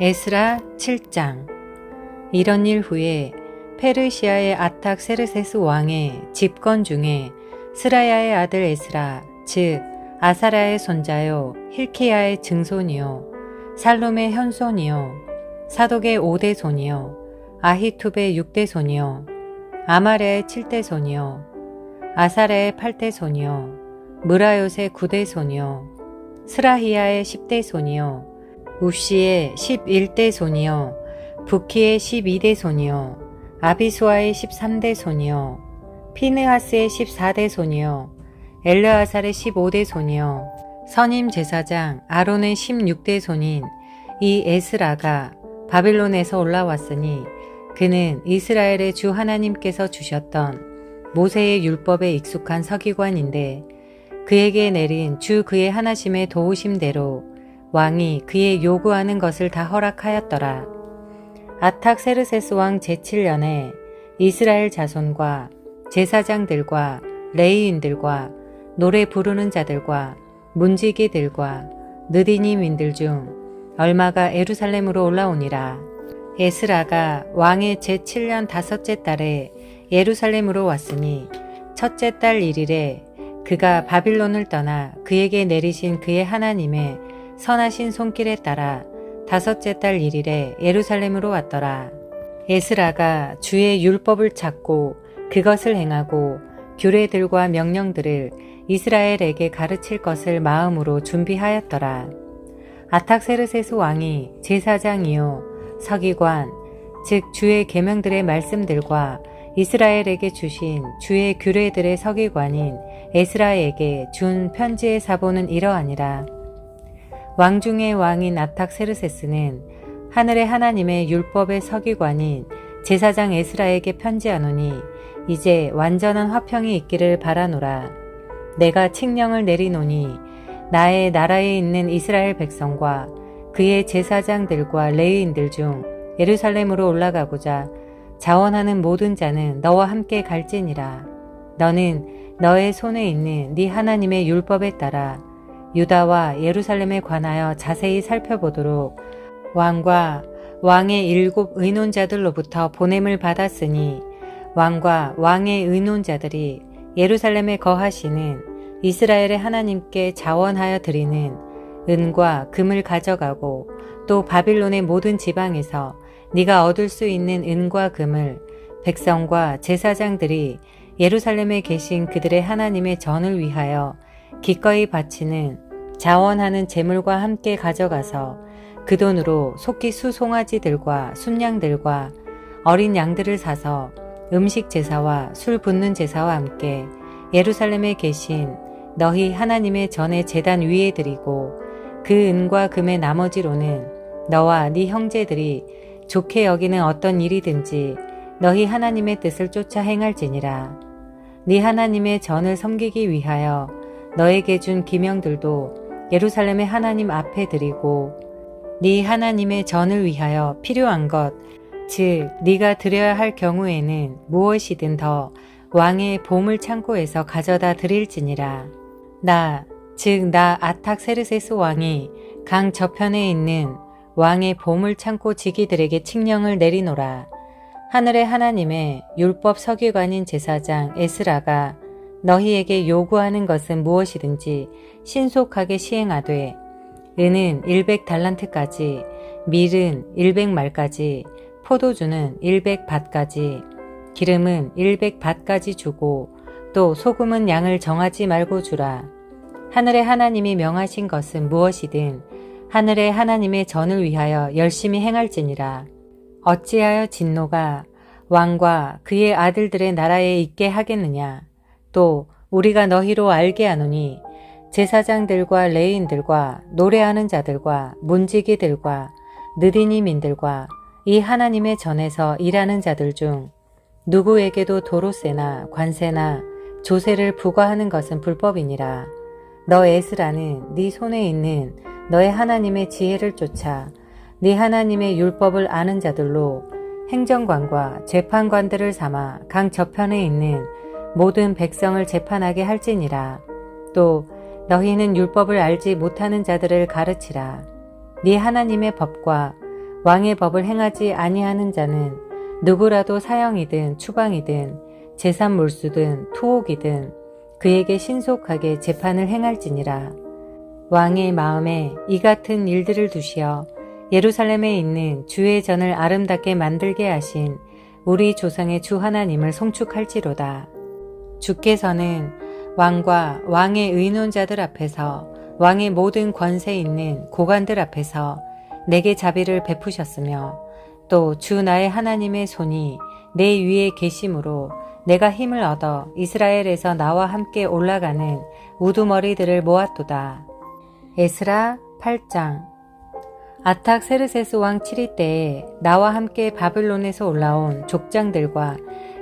에스라 7장. 이런 일 후에 페르시아의 아탁 세르세스 왕의 집권 중에 스라야의 아들 에스라 즉 아사라의 손자요 힐키야의 증손이요 살룸의 현손이요 사독의 5대 손이요 아히투베의 6대 손이요 아마레의 7대 손이요 아사레의 8대 손이요 무라요의 9대 손이요 스라히야의 10대 손이요 우시의 11대 손이요. 부키의 12대 손이요. 아비수아의 13대 손이요. 피느하스의 14대 손이요. 엘르아살의 15대 손이요. 선임 제사장 아론의 16대 손인 이 에스라가 바빌론에서 올라왔으니 그는 이스라엘의 주 하나님께서 주셨던 모세의 율법에 익숙한 서기관인데 그에게 내린 주 그의 하나심의 도우심대로 왕이 그의 요구하는 것을 다 허락하였더라. 아탁세르세스 왕 제7년에 이스라엘 자손과 제사장들과 레이인들과 노래 부르는 자들과 문지기들과 느디님인들 중 얼마가 에루살렘으로 올라오니라. 에스라가 왕의 제7년 다섯째 달에 예루살렘으로 왔으니 첫째 달 1일에 그가 바빌론을 떠나 그에게 내리신 그의 하나님의 선하신 손길에 따라 다섯째 달 1일에 예루살렘으로 왔더라. 에스라가 주의 율법을 찾고 그것을 행하고 규례들과 명령들을 이스라엘에게 가르칠 것을 마음으로 준비하였더라. 아탁세르세스 왕이 제사장이요 서기관 즉 주의 계명들의 말씀들과 이스라엘에게 주신 주의 규례들의 서기관인 에스라에게 준 편지의 사본은 이러하니라. 왕 중의 왕인 아탁세르세스는 하늘의 하나님의 율법의 서기관인 제사장 에스라에게 편지하노니 이제 완전한 화평이 있기를 바라노라. 내가 칙령을 내리노니 나의 나라에 있는 이스라엘 백성과 그의 제사장들과 레위인들 중 예루살렘으로 올라가고자 자원하는 모든 자는 너와 함께 갈지니라. 너는 너의 손에 있는 네 하나님의 율법에 따라 유다와 예루살렘에 관하여 자세히 살펴보도록 왕과 왕의 일곱 의논자들로부터 보냄을 받았으니 왕과 왕의 의논자들이 예루살렘에 거하시는 이스라엘의 하나님께 자원하여 드리는 은과 금을 가져가고 또 바빌론의 모든 지방에서 네가 얻을 수 있는 은과 금을 백성과 제사장들이 예루살렘에 계신 그들의 하나님의 전을 위하여 기꺼이 바치는 자원하는 재물과 함께 가져가서 그 돈으로 속기 수 송아지들과 순양들과 어린 양들을 사서 음식 제사와 술 붓는 제사와 함께 예루살렘에 계신 너희 하나님의 전에 재단 위에 드리고 그 은과 금의 나머지로는 너와 네 형제들이 좋게 여기는 어떤 일이든지 너희 하나님의 뜻을 쫓아 행할지니라. 네 하나님의 전을 섬기기 위하여 너에게 준 기명들도 예루살렘의 하나님 앞에 드리고 네 하나님의 전을 위하여 필요한 것, 즉 네가 드려야 할 경우에는 무엇이든 더 왕의 보물 창고에서 가져다 드릴지니라. 나, 즉 나 아탁세르세스 왕이 강 저편에 있는 왕의 보물 창고 지기들에게 칙령을 내리노라. 하늘의 하나님의 율법 서기관인 제사장 에스라가 너희에게 요구하는 것은 무엇이든지 신속하게 시행하되 은은 100달란트까지 밀은 100말까지 포도주는 100밭까지 기름은 100밭까지 주고 또 소금은 양을 정하지 말고 주라. 하늘의 하나님이 명하신 것은 무엇이든 하늘의 하나님의 전을 위하여 열심히 행할지니라. 어찌하여 진노가 왕과 그의 아들들의 나라에 있게 하겠느냐. 또 우리가 너희로 알게 하노니 제사장들과 레인들과 노래하는 자들과 문지기들과 느디님인들과 이 하나님의 전에서 일하는 자들 중 누구에게도 도로세나 관세나 조세를 부과하는 것은 불법이니라. 너 에스라는 네 손에 있는 너의 하나님의 지혜를 쫓아 네 하나님의 율법을 아는 자들로 행정관과 재판관들을 삼아 강 저편에 있는 모든 백성을 재판하게 할지니라. 또 너희는 율법을 알지 못하는 자들을 가르치라. 네 하나님의 법과 왕의 법을 행하지 아니하는 자는 누구라도 사형이든 추방이든 재산 몰수든 투옥이든 그에게 신속하게 재판을 행할지니라. 왕의 마음에 이 같은 일들을 두시어 예루살렘에 있는 주의 전을 아름답게 만들게 하신 우리 조상의 주 하나님을 송축할지로다. 주께서는 왕과 왕의 의논자들 앞에서 왕의 모든 권세 있는 고관들 앞에서 내게 자비를 베푸셨으며 또 주 나의 하나님의 손이 내 위에 계심으로 내가 힘을 얻어 이스라엘에서 나와 함께 올라가는 우두머리들을 모았도다. 에스라 8장 아탁세르세스 왕 7위 때에 나와 함께 바빌론에서 올라온 족장들과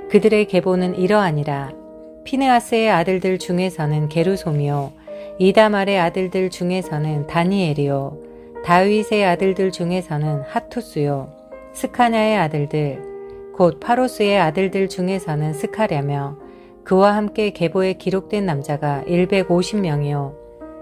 그들의 계보는 이러하니라. 피네아스의 아들들 중에서는 게루솜이요. 이다말의 아들들 중에서는 다니엘이요. 다윗의 아들들 중에서는 하투스요. 스카냐의 아들들 곧 파로스의 아들들 중에서는 스카랴며 그와 함께 계보에 기록된 남자가 150명이요.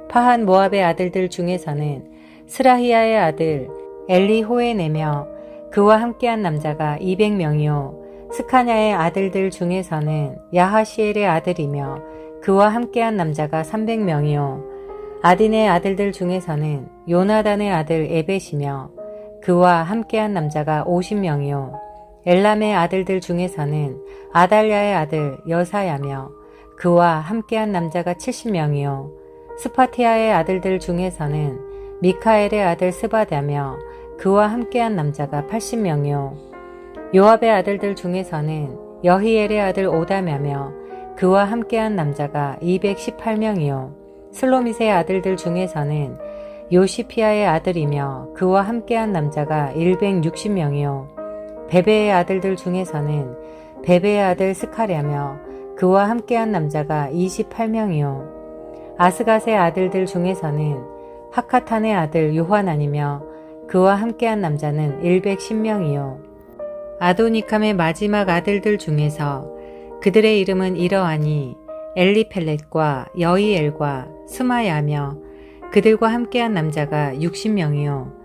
파한 모압의 아들들 중에서는 스라히아의 아들 엘리호에네며 그와 함께한 남자가 200명이요 스카냐의 아들들 중에서는 야하시엘의 아들이며 그와 함께한 남자가 300명이요. 아딘의 아들들 중에서는 요나단의 아들 에벳이며 그와 함께한 남자가 50명이요. 엘람의 아들들 중에서는 아달랴의 아들 여사야며 그와 함께한 남자가 70명이요. 스파티아의 아들들 중에서는 미카엘의 아들 스바다며 그와 함께한 남자가 80명이요 요압의 아들들 중에서는 여히엘의 아들 오다며며 그와 함께한 남자가 218명이요. 슬로밋의 아들들 중에서는 요시피아의 아들이며 그와 함께한 남자가 160명이요. 베베의 아들들 중에서는 베베의 아들 스카랴며 그와 함께한 남자가 28명이요. 아스갓의 아들들 중에서는 하카탄의 아들 요한아니며 그와 함께한 남자는 110명이요 아도니캄의 마지막 아들들 중에서 그들의 이름은 이러하니 엘리펠렛과 여이엘과 스마야며 그들과 함께한 남자가 60명이요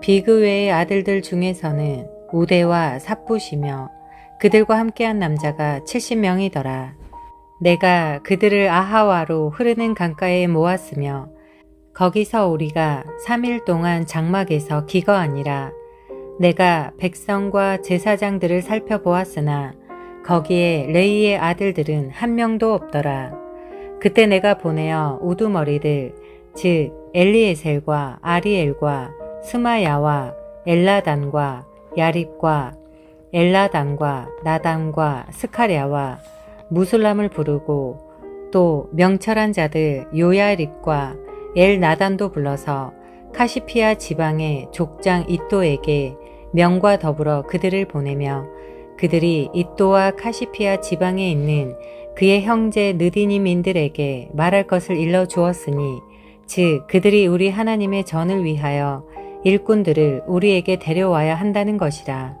비그 외의 아들들 중에서는 우대와 삽부시며 그들과 함께한 남자가 70명이더라. 내가 그들을 아하와로 흐르는 강가에 모았으며 거기서 우리가 3일 동안 장막에서 기거하니라. 내가 백성과 제사장들을 살펴보았으나 거기에 레이의 아들들은 한 명도 없더라. 그때 내가 보내어 우두머리들 즉 엘리에셀과 아리엘과 스마야와 엘라단과 야립과 엘라단과 나단과 스카랴와 무술람을 부르고 또 명철한 자들 요야립과 엘나단도 불러서 카시피아 지방의 족장 이또에게 명과 더불어 그들을 보내며 그들이 이또와 카시피아 지방에 있는 그의 형제 느디님인들에게 말할 것을 일러 주었으니 즉 그들이 우리 하나님의 전을 위하여 일꾼들을 우리에게 데려와야 한다는 것이라.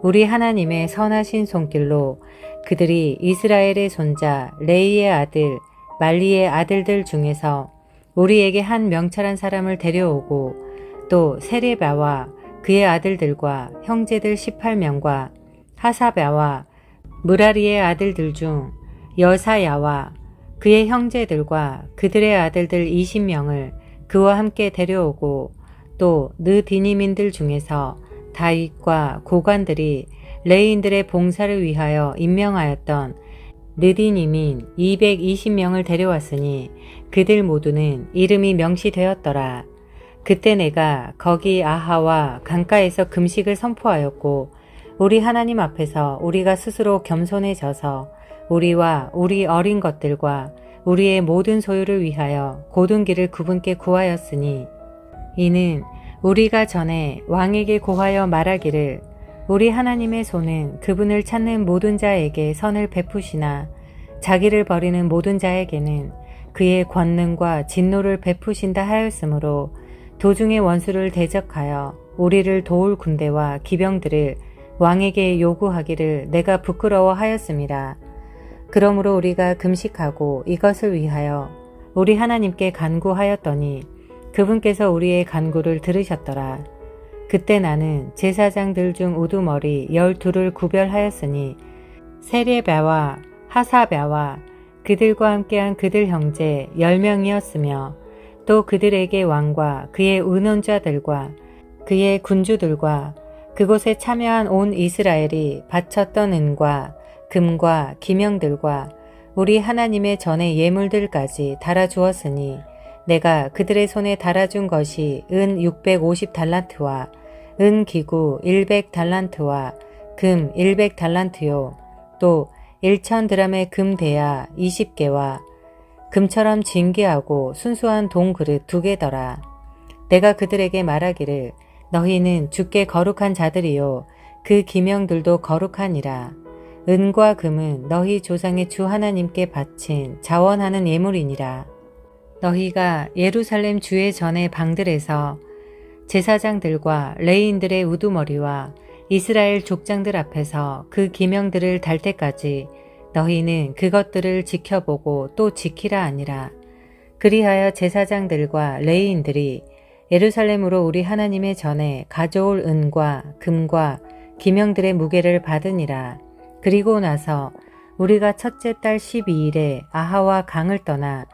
우리 하나님의 선하신 손길로 그들이 이스라엘의 손자 레이의 아들 말리의 아들들 중에서 우리에게 한 명철한 사람을 데려오고 또 세레바와 그의 아들들과 형제들 18명과 하사바와 무라리의 아들들 중 여사야와 그의 형제들과 그들의 아들들 20명을 그와 함께 데려오고 또 느디니민들 중에서 다윗과 고관들이 레인들의 봉사를 위하여 임명하였던 느디니민 220명을 데려왔으니 그들 모두는 이름이 명시되었더라. 그때 내가 거기 아하와 강가에서 금식을 선포하였고 우리 하나님 앞에서 우리가 스스로 겸손해져서 우리와 우리 어린 것들과 우리의 모든 소유를 위하여 고든 길을 그분께 구하였으니 이는 우리가 전에 왕에게 고하여 말하기를 우리 하나님의 손은 그분을 찾는 모든 자에게 선을 베푸시나 자기를 버리는 모든 자에게는 그의 권능과 진노를 베푸신다 하였으므로 도중의 원수를 대적하여 우리를 도울 군대와 기병들을 왕에게 요구하기를 내가 부끄러워하였습니다. 그러므로 우리가 금식하고 이것을 위하여 우리 하나님께 간구하였더니 그분께서 우리의 간구를 들으셨더라. 그때 나는 제사장들 중 우두머리 열둘을 구별하였으니 세례배와 하사배와 그들과 함께한 그들 형제 열 명이었으며 또 그들에게 왕과 그의 은원자들과 그의 군주들과 그곳에 참여한 온 이스라엘이 바쳤던 은과 금과 기명들과 우리 하나님의 전의 예물들까지 달아주었으니 내가 그들의 손에 달아준 것이 은 650달란트와 은 기구 100달란트와 금 100달란트요. 또 1천 드람의 금 대야 20개와 금처럼 진귀하고 순수한 동 그릇 두 개더라. 내가 그들에게 말하기를 너희는 주께 거룩한 자들이요 그 기명들도 거룩하니라. 은과 금은 너희 조상의 주 하나님께 바친 자원하는 예물이니라. 너희가 예루살렘 주의 전의 방들에서 제사장들과 레인들의 우두머리와 이스라엘 족장들 앞에서 그 기명들을 달 때까지 너희는 그것들을 지켜보고 또 지키라 아니라 그리하여 제사장들과 레인들이 예루살렘으로 우리 하나님의 전에 가져올 은과 금과 기명들의 무게를 받으니라. 그리고 나서 우리가 첫째 달 12일에 아하와 강을 떠나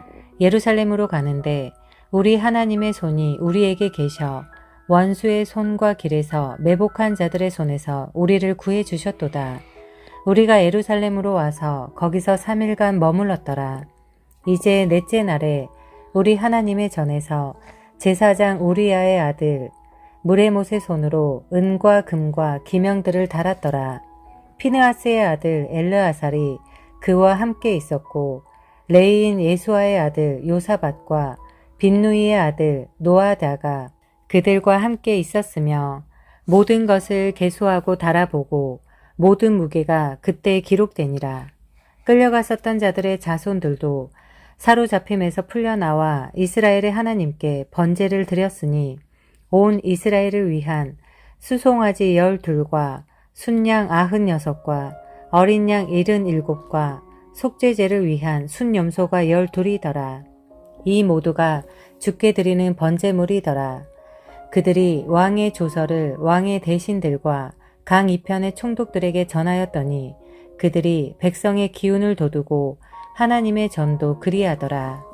예루살렘으로 가는데 우리 하나님의 손이 우리에게 계셔 원수의 손과 길에서 매복한 자들의 손에서 우리를 구해 주셨도다. 우리가 예루살렘으로 와서 거기서 3일간 머물렀더라. 이제 넷째 날에 우리 하나님의 전에서 제사장 우리야의 아들 무레못의 손으로 은과 금과 기명들을 달았더라. 피느하스의 아들 엘르아살이 그와 함께 있었고 레이인 예수아의 아들 요사밭과 빈누이의 아들 노아다가 그들과 함께 있었으며 모든 것을 계수하고 달아보고 모든 무게가 그때 기록되니라. 끌려갔었던 자들의 자손들도 사로잡힘에서 풀려나와 이스라엘의 하나님께 번제를 드렸으니 온 이스라엘을 위한 수송아지 열둘과 순양 아흔 여섯과 어린 양 일흔 일곱과 속죄제를 위한 순염소가 열둘이더라. 이 모두가 죽게 드리는 번제물이더라. 그들이 왕의 조서를 왕의 대신들과 강 이편의 총독들에게 전하였더니 그들이 백성의 기운을 돋우고 하나님의 전도 그리하더라.